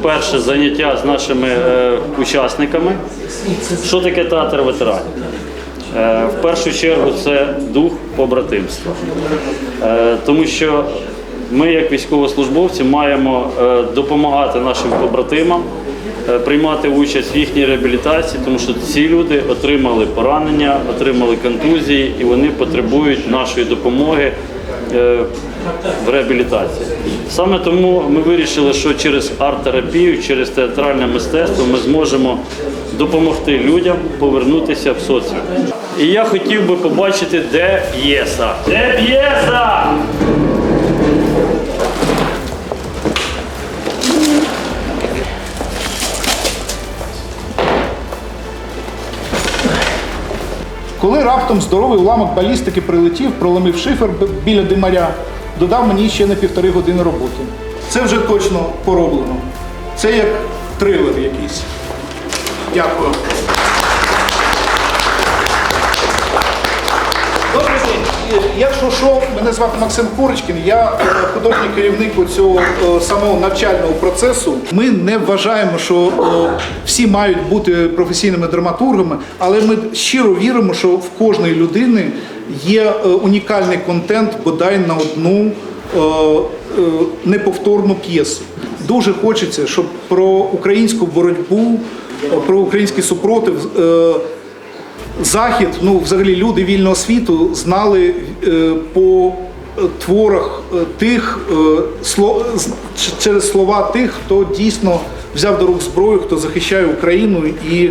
вперше заняття з нашими е, учасниками. Що таке театр ветеранів? Е, В першу чергу це дух побратимства. Е, Тому що ми, як військовослужбовці, маємо е, допомагати нашим побратимам, е, приймати участь в їхній реабілітації, тому що ці люди отримали поранення, отримали контузії і вони потребують нашої допомоги в реабілітації. Саме тому ми вирішили, що через арт-терапію, через театральне мистецтво ми зможемо допомогти людям повернутися в соціум. І я хотів би побачити, де п'єса. Де п'єса? Коли раптом здоровий уламок балістики прилетів, проломив шифер біля димаря, додав мені ще на півтори години роботи. Це вже точно пороблено. Це як трилер якийсь. Дякую. Якщо що, мене звати Максим Курочкін, я е, художній керівник цього самого навчального процесу. Ми не вважаємо, що е, всі мають бути професійними драматургами, але ми щиро віримо, що в кожної людини є е, унікальний контент бодай на одну е, е, неповторну п'єсу. Дуже хочеться, щоб про українську боротьбу, е, про український супротив. Захід, ну взагалі люди вільного світу знали е, по е, творах е, тих через слова тих, хто дійсно взяв до рук зброю, хто захищає Україну. І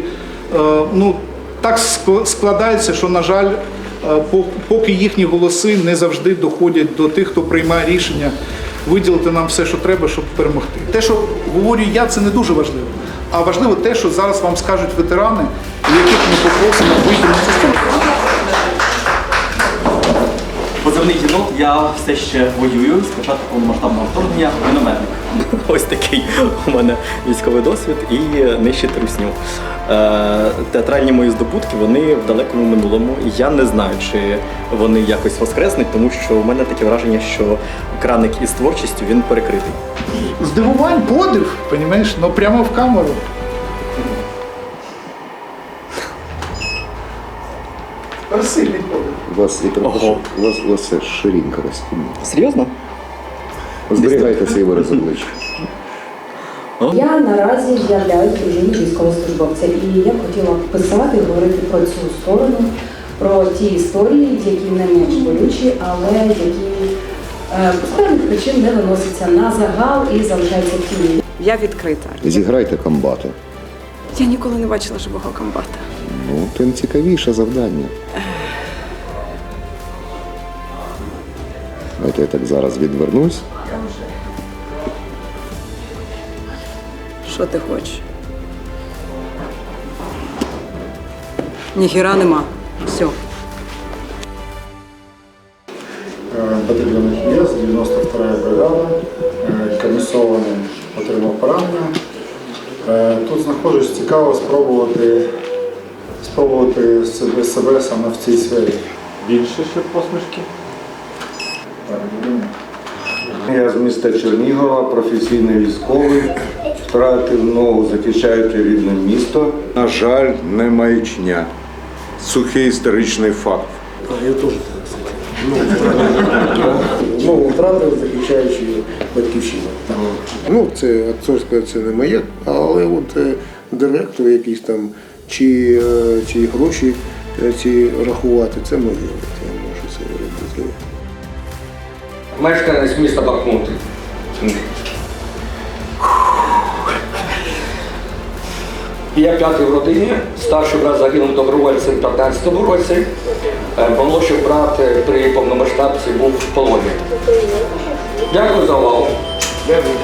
ну так складається, що на жаль, поки їхні голоси не завжди доходять до тих, хто приймає рішення виділити нам все, що треба, щоб перемогти. Те, що говорю я, це не дуже важливо. А важливо те, що зараз вам скажуть ветерани, яких ми попросимо вийти на цю. Позивний жінок, я все ще воюю з початку повномасштабного вторгнення мінометник. Ось такий у мене військовий досвід і нищить русню. Е, театральні мої здобутки вони в далекому минулому. Я не знаю, чи вони якось воскреснуть, тому що у мене таке враження, що краник із творчістю він перекритий. Здивувань, подив, розумієш, ну прямо в камеру. Сильний подив. У вас, я Ого. у вас, у вас це ширинка розтібна. Серйозно? Зберігайте цей вираз обличчя. Я наразі являюсь дружиною військовослужбовця, і я б хотіла писати, говорити про цю сторону, про ті історії, які не менш болючі, але які е, з певних причин не виносяться на загал і залишаються в тіні. Я відкрита. Зіграйте комбата. Я ніколи не бачила живого комбата. Ну, тим цікавіше завдання. Давайте я так зараз відвернусь. Що ти хочеш? Ніхіра нема. Все. батальйон ХІС, 92 бригада, е, комісований отримав поранення. Е, Тут знаходжусь цікаво спробувати, спробувати себе, себе саме в цій сфері. Більше ще посмішки. Я з міста Чернігова, професійний військовий, втратив ногу, захищаючи рідне місто. На жаль, не маячня. Сухий історичний факт. Ну, втратив, захищаючи батьківщину. Ну, це акторська це не моє, але от е, директор якийсь там, чи, е, чи гроші е, ці рахувати, це моє. Я можу це робити. Мешканець міста Бахмут. Я п'ятий в родині, старший брат загинув добровольцем в 15-му році. Молодший брат е, при повномасштабці був в полоні. Дякую за увагу. Дякую.